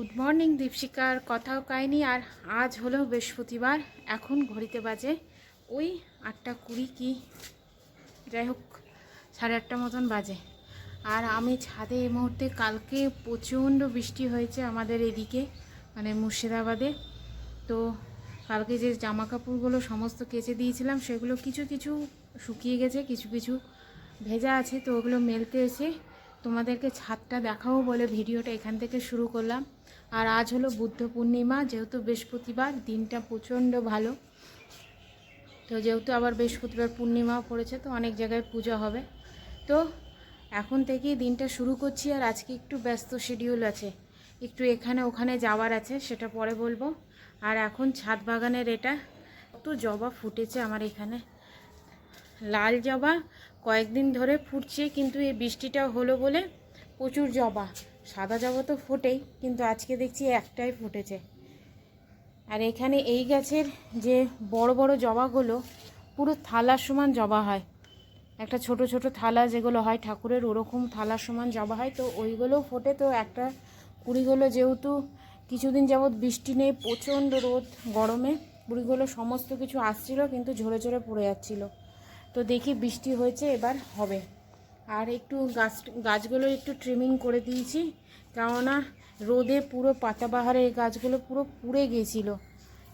Good morning দীপশিকার কথাও কায়নি আর আজ হলো বৃহস্পতিবার। এখন ঘড়িতে বাজে ওই আটটা কুড়ি কি? যাই হোক, সাড়ে আটটা মতন বাজে। আর আমি ছাদে এই মুহূর্তে, কালকে প্রচণ্ড বৃষ্টি হয়েছে আমাদের এদিকে মানে মুর্শিদাবাদে। তো কালকে যে জামা কাপড়গুলো সমস্ত কেচে দিয়েছিলাম, সেগুলো কিছু কিছু শুকিয়ে গেছে, কিছু কিছু ভেজা আছে, তো ওগুলো মেলতে এসে তোমাদেরকে ছাদটা দেখাবো বলে ভিডিওটা এখান থেকে শুরু করলাম। আর আজ হলো বুদ্ধ পূর্ণিমা, যেহেতু বৃহস্পতিবার, দিনটা প্রচণ্ড ভালো। তো যেহেতু আবার বৃহস্পতিবার পূর্ণিমাও পড়েছে, তো অনেক জায়গায় পুজো হবে। তো এখন থেকেই দিনটা শুরু করছি, আর আজকে একটু ব্যস্ত শিডিউল আছে। একটু এখানে ওখানে যাওয়ার আছে, সেটা পরে বলব। আর এখন ছাদ বাগানের এটা, কত জবা ফুটেছে আমার এখানে। লাল জবা কয়েকদিন ধরে ফুটছে, কিন্তু এই বৃষ্টিটা হলো বলে প্রচুর জবা। সাদা জবা তো ফোটেই, কিন্তু আজকে দেখছি একটাই ফুটেছে। আর এখানে এই গাছের যে বড় বড় জবাগুলো, পুরো থালার সমান জবা হয়। একটা ছোট ছোট থালা যেগুলো হয়, ঠাকুরের ওরকম থালার সমান জবা হয়। তো ওইগুলোও ফোটে, তো একটা কুড়িগুলো যেহেতু কিছুদিন যাবৎ বৃষ্টি নেই, প্রচণ্ড রোদ, গরমে কুড়িগুলো সমস্ত কিছু আসছিল, কিন্তু ঝরে ঝরে পড়ে যাচ্ছিল। তো দেখি বৃষ্টি হয়েছে, এবার হবে। আর একটু গাছ, গাছগুলো একটু ট্রিমিং করে দিয়েছি। কেননা রোদে পুরো পাতাবাহারে এই গাছগুলো পুরো পুড়ে গিয়েছিল।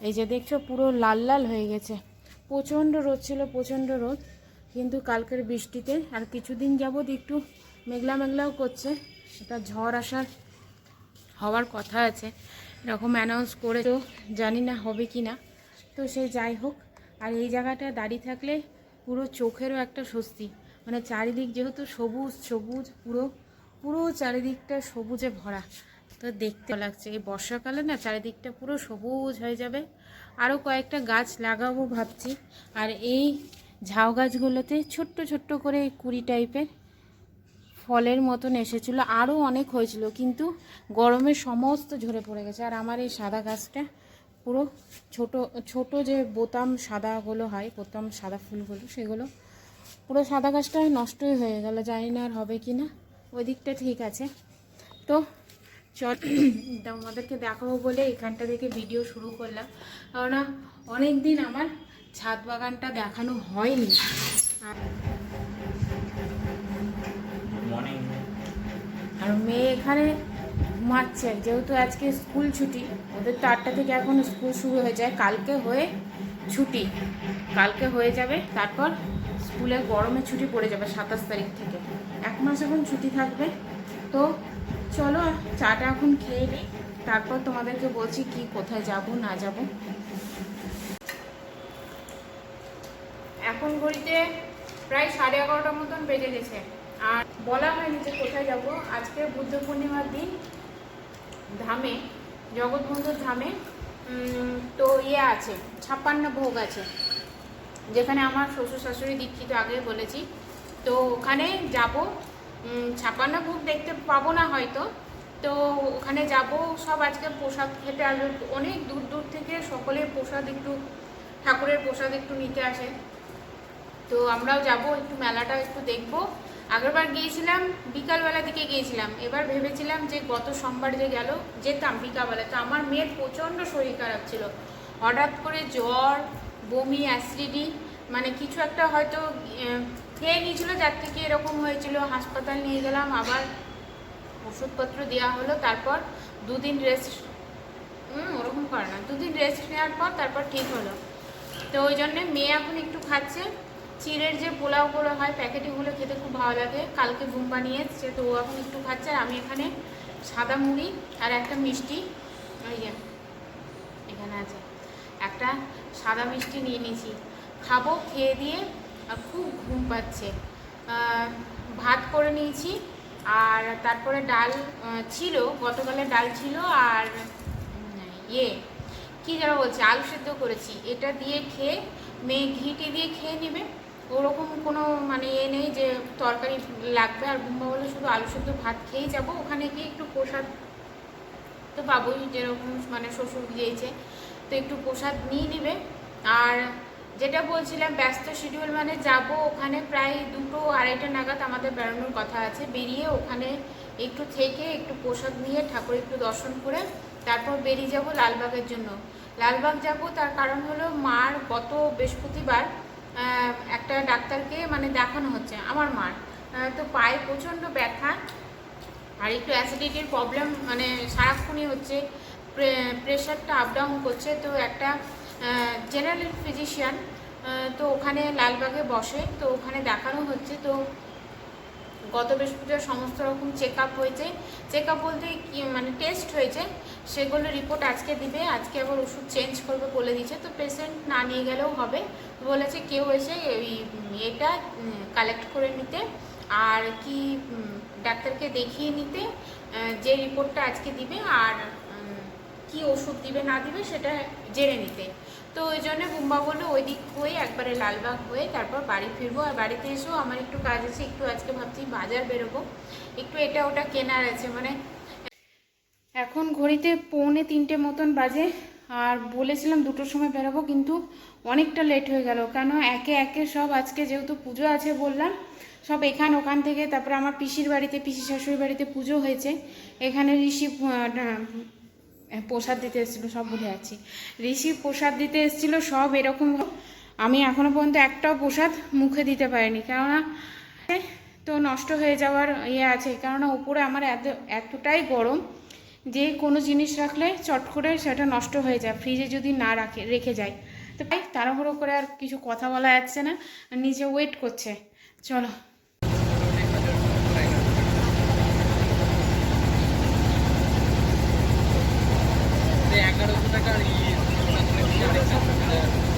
এই যে দেখছ, পুরো লাল লাল হয়ে গেছে। প্রচণ্ড রোদ ছিল, প্রচণ্ড রোদ। কিন্তু কালকের বৃষ্টিতে আর কিছুদিন যাবৎ একটু মেঘলা মেঘলাও করছে। এটা ঝড় আসার হওয়ার কথা আছে। এরকম অ্যানাউন্স করে তো জানি না হবে কি না। তো সে যাই হোক, আর এই জায়গাটা দাঁড়িয়ে থাকলে পুরো চোখেরও একটা স্বস্তি। মানে চারিদিক যেহেতু সবুজ সবুজ পুরো পুরো চারিদিকটা সবুজে ভরা। তো দেখতে লাগছে। এই বর্ষাকালে না চারিদিকটা পুরো সবুজ হয়ে যাবে। আরও কয়েকটা গাছ লাগাবো ভাবছি। আর এই ঝাউ গাছগুলোতে ছোট্ট ছোট্ট করে কুড়ি টাইপের ফলের মতন এসেছিল। আরও অনেক হয়েছিল, কিন্তু গরমে সমস্ত ঝরে পড়ে গেছে। আর আমার এই সাদা গাছটা পুরো ছোট ছোট যে বোতাম সাদাগুলো হয়, বোতাম সাদা ফুলগুলো, সেগুলো পুরো সাদা গাছটা নষ্টই হয়ে গেল জানি না আর হবে কি না ওই দিকটা ঠিক আছে। তো চল আমাদেরকে দেখাবো বলে এখানটা থেকে ভিডিও শুরু করলাম। কেননা অনেক দিন আমার ছাদ বাগানটা দেখানো হয়নি। আর আর মেয়ে এখানে ঘুমাচ্ছে যেহেতু আজকে স্কুল ছুটি ওদের তো আটটা থেকে এখন স্কুল শুরু হয়ে যায়। কালকে হয়ে ছুটি। কালকে হয়ে যাবে তারপর স্কুলে গরমে ছুটি পড়ে যাবে সাতাশ তারিখ থেকে। এক মাস এখন ছুটি থাকবে। তো চলো, চাটা এখন খেয়ে নিই। তারপর তোমাদেরকে বলছি কি, কোথায় যাব, না যাব। এখন ঘড়িতে প্রায় সাড়ে এগারোটার মতন বেজে গেছে। আর বলা হয়নি যে কোথায় যাব। আজকে বুদ্ধ পূর্ণিমার দিন, ধামে, জগৎবন্ধুর ধামে তো ইয়ে আছে, ছাপ্পান্ন ভোগ আছে। যেখানে আমার শ্বশুর শাশুড়ি দীক্ষিত আগে বলেছি। তো ওখানে যাব ছাপ্পান্ন ভোগ দেখতে পাবো না হয়তো। তো ওখানে যাব, সব আজকে প্রসাদ খেতে আসবে। অনেক দূর দূর থেকে সকলে প্রসাদ একটু, ঠাকুরের প্রসাদ একটু নিতে আসে। তো আমরাও যাব, একটু মেলাটা একটু দেখব। আগেরবার গিয়েছিলাম বিকালবেলা দিকে গিয়েছিলাম। এবার ভেবেছিলাম যে গত সোমবার যে গেল, যেতাম বিকালবেলা। তো আমার মেয়ের প্রচণ্ড শরীর খারাপ ছিল। হঠাৎ করে জ্বর বমি অ্যাসিডিটি মানে কিছু একটা হয়তো খেয়ে নিয়েছিল, যার থেকে এরকম হয়েছিল, হাসপাতাল নিয়ে গেলাম, আবার ওষুধপত্র দেওয়া হলো, তারপর দুদিন রেস্ট ওরকম করে না, দুদিন রেস্ট নেওয়ার পর তারপর ঠিক হলো। তো ওই জন্যে মেয়ে এখন একটু খাচ্ছে, চিড়ের যে পোলাওগুলো হয়, প্যাকেটিগুলো খেতে খুব ভালো লাগে, কালকে ঘুম বানিয়ে এসছে, তো ও এখন একটু খাচ্ছে, আর আমি এখানে সাদা মুড়ি আর একটা মিষ্টি, ওই যে, এখানে আছে। একটা সাদা মিষ্টি নিয়ে নিয়েছি। খাব, খেয়ে দিয়ে, আর খুব ঘুম পাচ্ছে। ভাত করে নিয়েছি, আর তারপরে ডাল ছিল, গতকালে ডাল ছিল, আর ইয়ে কি যেন বলছে, আলু সেদ্ধ করেছি। এটা দিয়ে খেয়ে, মেয়ে ঘিটি দিয়ে খেয়ে নেবে। ওরকম কোনো মানে এ নেই যে তরকারি লাগবে আর ঘুমবা বলে শুধু আলু সেদ্ধ ভাত খেয়েই যাব। ওখানে গিয়ে একটু প্রসাদ তো পাবোই, যেরকম মানে শ্বশুর দিয়েছে। তো একটু প্রসাদ নিয়ে নেবে। আর যেটা বলছিলাম, ব্যস্ত শিডিউল মানে যাব ওখানে প্রায় দুটো আড়াইটা নাগাদ আমাদের বেরোনোর কথা আছে। বেরিয়ে ওখানে একটু থেকে একটু প্রসাদ নিয়ে ঠাকুর একটু দর্শন করে তারপর বেরিয়ে যাব লালবাগের জন্য। লালবাগ যাব তার কারণ হলো মার গত বৃহস্পতিবার একটা ডাক্তারকে মানে দেখানো হচ্ছে, আমার মার। তো পায়ে প্রচণ্ড ব্যথা আর একটু অ্যাসিডিটির প্রবলেম মানে সারাক্ষণই হচ্ছে। প্রেশারটা আপ ডাউন করছে, তো একটা জেনারেল ফিজিশিয়ান তো ওখানে লালবাগে বসে, তো ওখানে দেখানো হচ্ছে, তো গত বৃহস্পতিবার সমস্ত রকম চেক আপ হয়েছে। চেক বলতে কি মানে টেস্ট হয়েছে, সেগুলো রিপোর্ট আজকে দিবে, আজকে আবার ওষুধ চেঞ্জ করবে বলে দিয়েছে তো পেশেন্ট না নিয়ে গেলেও হবে। বলেছে কেউ এসে ওই, এটা কালেক্ট করে নিতে, আর কি ডাক্তারকে দেখিয়ে নিতে যে রিপোর্টটা আজকে দিবে, আর কি ওষুধ দিবে, না দিবে, সেটা জেনে নিতে। তো ওই জন্য বুম্বা বলল, ওই দিক হয়ে একবারে লালবাগ হয়ে তারপর বাড়ি ফিরবো। আর বাড়িতে এসেও আমার একটু কাজ আছে, একটু আজকে ভাবছি বাজার বেরোবো। একটু এটা ওটা কেনার আছে মানে এখন ঘড়িতে পৌনে তিনটে মতন বাজে। আর বলেছিলাম দুটোর সময় বেরোবো, কিন্তু অনেকটা লেট হয়ে গেল। কেন একে একে সব আজকে যেহেতু পুজো আছে বললাম, সব এখান ওখান থেকে, তারপরে আমার পিসির বাড়িতে, পিসি শাশুড়ির বাড়িতে পুজো হয়েছে। এখানে ঋষি প্রসাদ দিতে এসেছিল, সব ভুলে যাচ্ছি। ঋষি প্রসাদ দিতে এসেছিল, সব এরকম আমি এখনও পর্যন্ত একটাও প্রসাদ মুখে দিতে পারিনি। কেননা, তো নষ্ট হয়ে যাওয়ার ইয়ে আছে। কেননা, উপরে আমার এত, এতটাই গরম যে কোনো জিনিস রাখলে চট করে সেটা নষ্ট হয়ে যায়, ফ্রিজে যদি না রাখে, রেখে যায়। তো তাই তাড়াহুড়ো করে আর কিছু কথা বলা যাচ্ছে না নিচে ওয়েট করছে। চলো এগারোশো টাকার ইয়ে আমাকে এখনও কি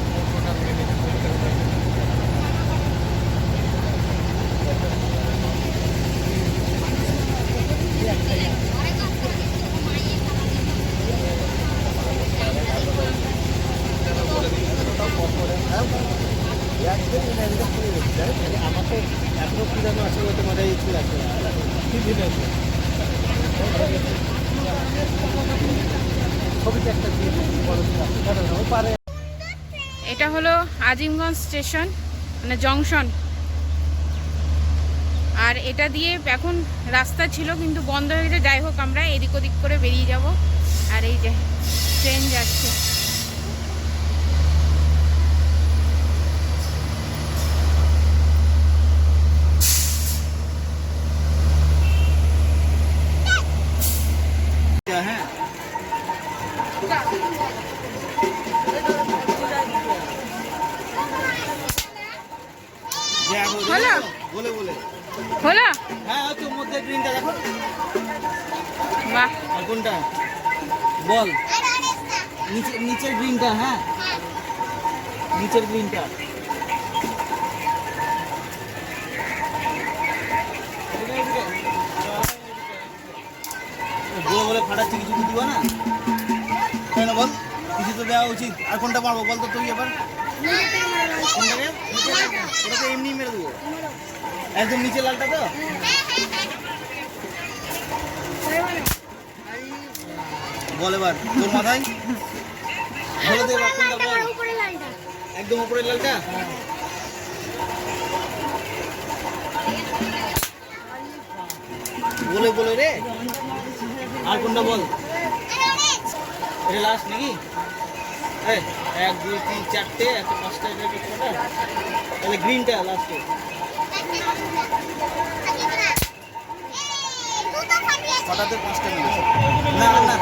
যেন আছে ওটা মাথায় চলে আসছে কি দিন আছে ছবিটা একটা এটা হলো আজিমগঞ্জ স্টেশন মানে জংশন। আর এটা দিয়ে এখন রাস্তা ছিল, কিন্তু বন্ধ হয়ে গেছে। যাই হোক, আমরা এদিক ওদিক করে বেরিয়ে যাব। আর এই যে, ট্রেন যাচ্ছে হ্যাঁ হলো? বলে বলে হলো হ্যাঁ ওই তো মধ্যে গ্রিনটা দেখো বাহ আর কোনটা বল নিচে নিচের গ্রিনটা হ্যাঁ গ্রিনটা বলে বলে ফাটাচ্ছি, কিছু কি দিবা না। তাই না বল? কিছু তো দেওয়া উচিত। আর কোনটা মারবো বল তো তুই এবার? কোনটাকে? এমনি মেরে দেবো। একদম নিচে লালটা তো? বল এবার, তোর মাথায়? বলে দে কোনটা বল। একদম উপরের লালটা বলে বলে রে। আর কোনটা বল? এটা লাস্ট নাকি? এক, দুই, তিন, চারটে একটা পাঁচটা একটা তাহলে গ্রিনটা লাস্টে ছটাতে পাঁচটা না না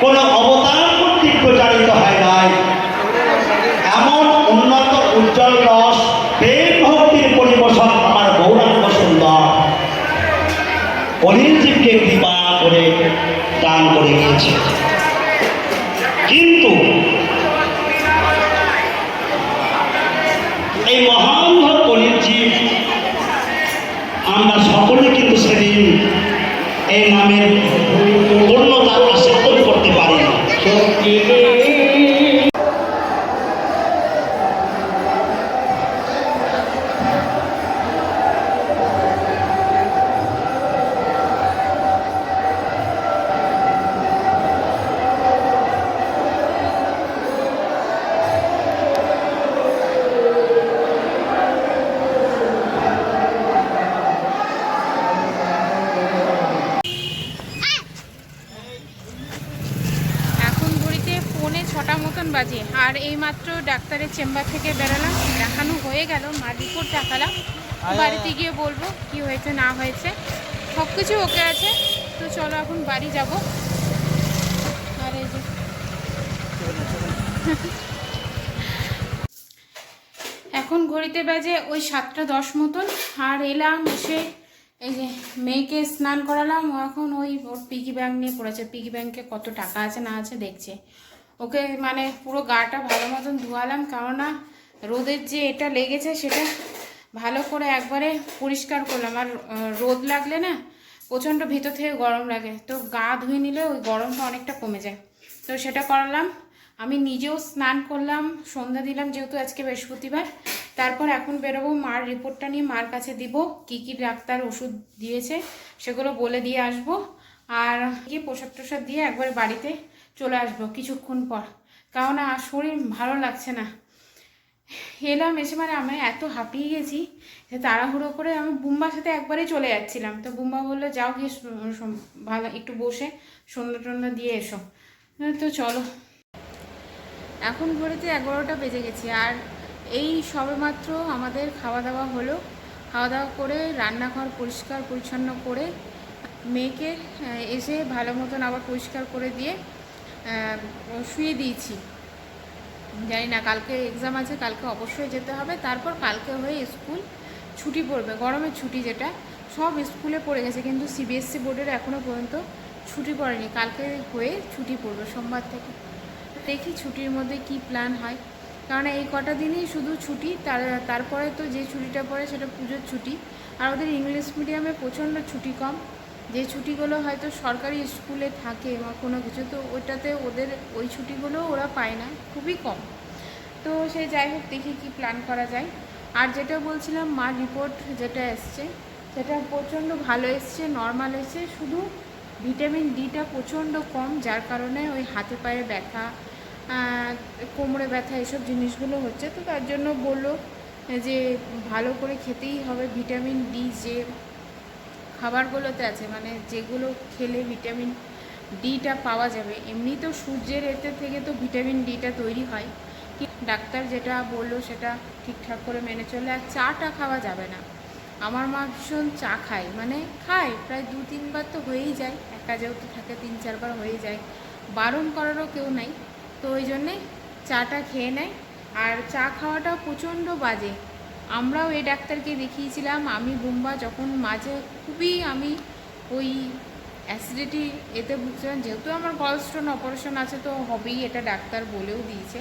কোন অবতার কর্তৃক প্রচারিত হয় Thank you. বাজে। আর এইমাত্র ডাক্তারের চেম্বার থেকে বেরোলাম দেখানো হয়ে গেল মার রিপোর্ট দেখালাম। বাড়িতে গিয়ে বলব কি হয়েছে না হয়েছে। সব কিছু ওকে আছে। তো চলো এখন বাড়ি যাব। আর এই যে। এখন ঘড়িতে বাজে ওই সাতটা দশ মতন। আর এলাম এসে এই যে মেয়েকে স্নান করালাম। ও এখন ওই ওর পিগি ব্যাংক নিয়ে পড়েছে। পিগি ব্যাঙ্কে কত টাকা আছে না আছে দেখছে। ওকে মানে পুরো গাটা ভালো মতন ধোয়ালাম, কেননা রোদের যে এটা লেগেছে সেটা ভালো করে একবারে পরিষ্কার করলাম। আর রোদ লাগলে না প্রচণ্ড ভিতর থেকে গরম লাগে, তো গা ধুয়ে নিলে ওই গরমটা অনেকটা কমে যায়। তো সেটা করালাম। আমি নিজেও স্নান করলাম, সন্ধ্যা দিলাম যেহেতু আজকে বৃহস্পতিবার, তারপর এখন বেরোবো, মার রিপোর্টটা নিয়ে মার কাছে দিব, কি কি ডাক্তার ওষুধ দিয়েছে সেগুলো বলে দিয়ে আসব। আর গিয়ে প্রসাদ টোসাদ দিয়ে একবার বাড়িতে চলে আসব কিছুক্ষণ পর। কারণ আর শরীর ভালো লাগছে না। এলাম এসে মানে আমি এত হাঁপিয়ে গেছি যে তাড়াহুড়ো করে আমি বুম্বার সাথে একবারেই চলে যাচ্ছিলাম। তো বুম্বা বলল, যাও গিয়ে ভালো একটু বসে সন্ধ্যা টন্ধ্যা দিয়ে এসো। তো চলো। এখন ঘড়িতে এগারোটা বেজে গেছি আর এই সবেমাত্র আমাদের খাওয়া দাওয়া হলো। খাওয়া দাওয়া করে রান্নাঘর পরিষ্কার পরিচ্ছন্ন করে মেয়েকে এসে ভালো মতন আবার পরিষ্কার করে দিয়ে শুয়ে দিয়েছি। জানি না, কালকে এক্সাম আছে, কালকে অবশ্যই যেতে হবে। তারপর কালকে হয়ে স্কুল ছুটি পড়বে, গরমের ছুটি যেটা, সব স্কুলে পড়ে গেছে, কিন্তু সিবিএসসি বোর্ডের এখনও পর্যন্ত ছুটি পড়েনি। কালকে হয়ে ছুটি পড়বে, সোমবার থেকে। দেখি ছুটির মধ্যে কি প্ল্যান হয়। কারণ এই কটা দিনই শুধু ছুটি, তার, তারপরে তো যে ছুটিটা পড়ে সেটা পুজোর ছুটি। আর ওদের ইংলিশ মিডিয়ামে প্রচণ্ড ছুটি কম। যে ছুটিগুলো হয়তো সরকারি স্কুলে থাকে বা কোনো কিছু, তো ওইটাতে ওদের ওই ছুটিগুলো ওরা পায় না, খুবই কম। তো সে যাই হোক, দেখি কি প্ল্যান করা যায়। আর যেটা বলছিলাম মার রিপোর্ট যেটা এসছে, সেটা প্রচণ্ড ভালো এসছে নর্মাল এসছে, শুধু ভিটামিন ডিটা প্রচণ্ড কম, যার কারণে ওই হাতে পায়ে ব্যথা কোমরে ব্যথা, এসব জিনিসগুলো হচ্ছে। তো তার জন্য বলল যে ভালো করে খেতেই হবে ভিটামিন ডি যে খাবারগুলোতে আছে মানে যেগুলো খেলে ভিটামিন ডিটা পাওয়া যাবে। এমনি তো সূর্যের এতে থেকে তো ভিটামিন ডিটা তৈরি হয়। কি ডাক্তার যেটা বলল সেটা ঠিকঠাক করে মেনে চলে আর চাটা খাওয়া যাবে না। আমার মা ভীষণ চা খায় মানে খায়, প্রায় দু তিনবার তো হয়েই যায়। একা যেহেতু থাকে, তিন চারবার হয়ে যায়। বারণ করারও কেউ নাই। তো ওই জন্যে চাটা খেয়ে নেয়। আর চা খাওয়াটা প্রচণ্ড বাজে। আমরাও এই ডাক্তারকে দেখিয়েছিলাম। আমি বুম্বা যখন মাঝে খুবই আমি ওই অ্যাসিডিটি এতে ভুগছিলাম, যেহেতু আমার গলস্টোন অপারেশন আছে তো হবেই, এটা ডাক্তার বলেও দিয়েছে।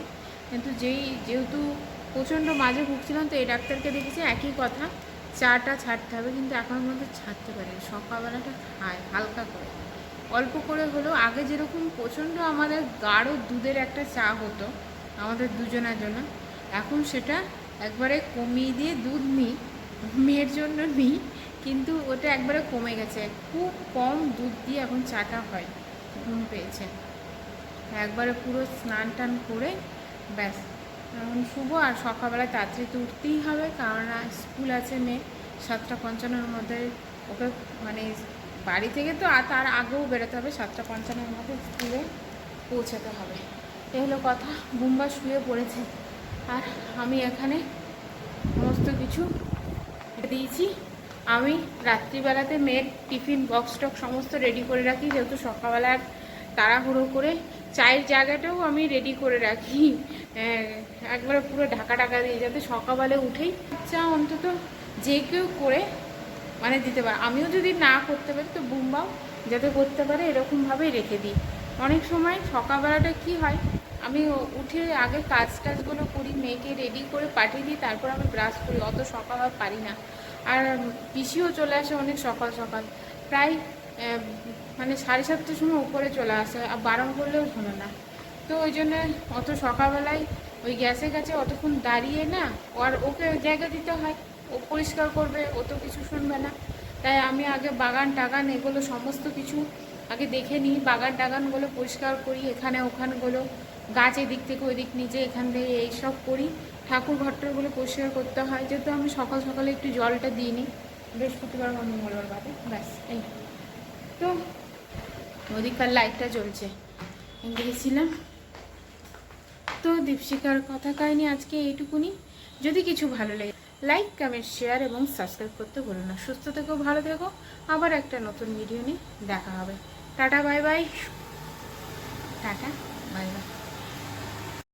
কিন্তু যেই, যেহেতু প্রচণ্ড মাঝে ভুগছিলাম, তো এই ডাক্তারকে দেখেছি, একই কথা, চাটা ছাড়তে হবে, কিন্তু এখনের মধ্যে ছাড়তে পারি সকালবেলাটা খায়, হালকা করে। অল্প করে হলেও আগে যেরকম প্রচণ্ড আমাদের গাঢ় দুধের একটা চা হতো, আমাদের দুজনের জন্য, এখন সেটা একবারে কমিয়ে দিয়ে দুধ নিই মেয়ের জন্য নিই কিন্তু ওটা একবারে কমে গেছে। খুব কম দুধ দিয়ে এখন চাটা হয়, ঘুম পেয়েছে। একবারে পুরো স্নান টান করে, ব্যাস। এখন শুভ আর সকালবেলা তাড়াতাড়ি তো উঠতেই হবে কারণ স্কুল আছে মেয়ে, সাতটা পঞ্চান্নর মধ্যে ওকে মানে বাড়ি থেকে তো আর তার আগেও বেরোতে হবে, সাতটা পঞ্চান্নর মধ্যে স্কুলে পৌঁছাতে হবে। এ হলো কথা, বুম্বা শুয়ে পড়েছে। আর আমি এখানে সমস্ত কিছু দিয়েছি। আমি রাত্রিবেলাতে মেয়ের টিফিন বক্স টক সমস্ত রেডি করে রাখি, যেহেতু সকালবেলা তাড়াহুড়ো করে চায়ের জায়গাটাও আমি রেডি করে রাখি। একবারে পুরো ঢাকা ঢাকা দিয়ে যাতে সকালবেলা উঠেই চা অন্তত যে কেউ করে মানে দিতে পারে। আমিও যদি না করতে পারি তো বুমবাও যাতে করতে পারে, এরকমভাবেই রেখে দিই। অনেক সময় সকালবেলাটা কি হয় আমি উঠে আগে কাজ টাজগুলো করি, মেয়েকে রেডি করে পাঠিয়ে দিই, তারপর আমি ব্রাশ করি। অত সকাল আর পারি না। আর পিসিও চলে আসে অনেক সকাল সকাল। প্রায় মানে সাড়ে সাতটার সময় উপরে চলে আসে, আর বারণ করলেও শোনে না। তো ওই জন্য অত সকালবেলায় ওই গ্যাসের কাছে অতক্ষণ দাঁড়িয়ে না, আর ওকে জায়গা দিতে হয়। ও পরিষ্কার করবে, ও তো কিছু শুনবে না। তাই আমি আগে বাগান টাগান এগুলো সমস্ত কিছু আগে দেখে নিই, বাগান টাগানগুলো পরিষ্কার করি, এখানে ওখানগুলো। গাছ এদিক থেকে ওই দিক নিজে এখান থেকে এইসব করি। ঠাকুর ঘরটাগুলো পরিষ্কার করতে হয়। যেহেতু আমি সকাল সকালে একটু জলটা দিই নি বৃহস্পতিবার বা মঙ্গলবার বাদে। ব্যাস, এই। তো ওদিককার লাইটটা জ্বলছে। গিয়েছিলাম তো দীপশিকার কথা কাহিনি আজকে এইটুকুনি। যদি কিছু ভালো লাগে, লাইক, কমেন্ট, শেয়ার এবং সাবস্ক্রাইব করতে ভুলো না। সুস্থ থেকো, ভালো থেকো। আবার একটা নতুন ভিডিও নিয়ে দেখা হবে। Tata, bye bye. Tata, bye bye.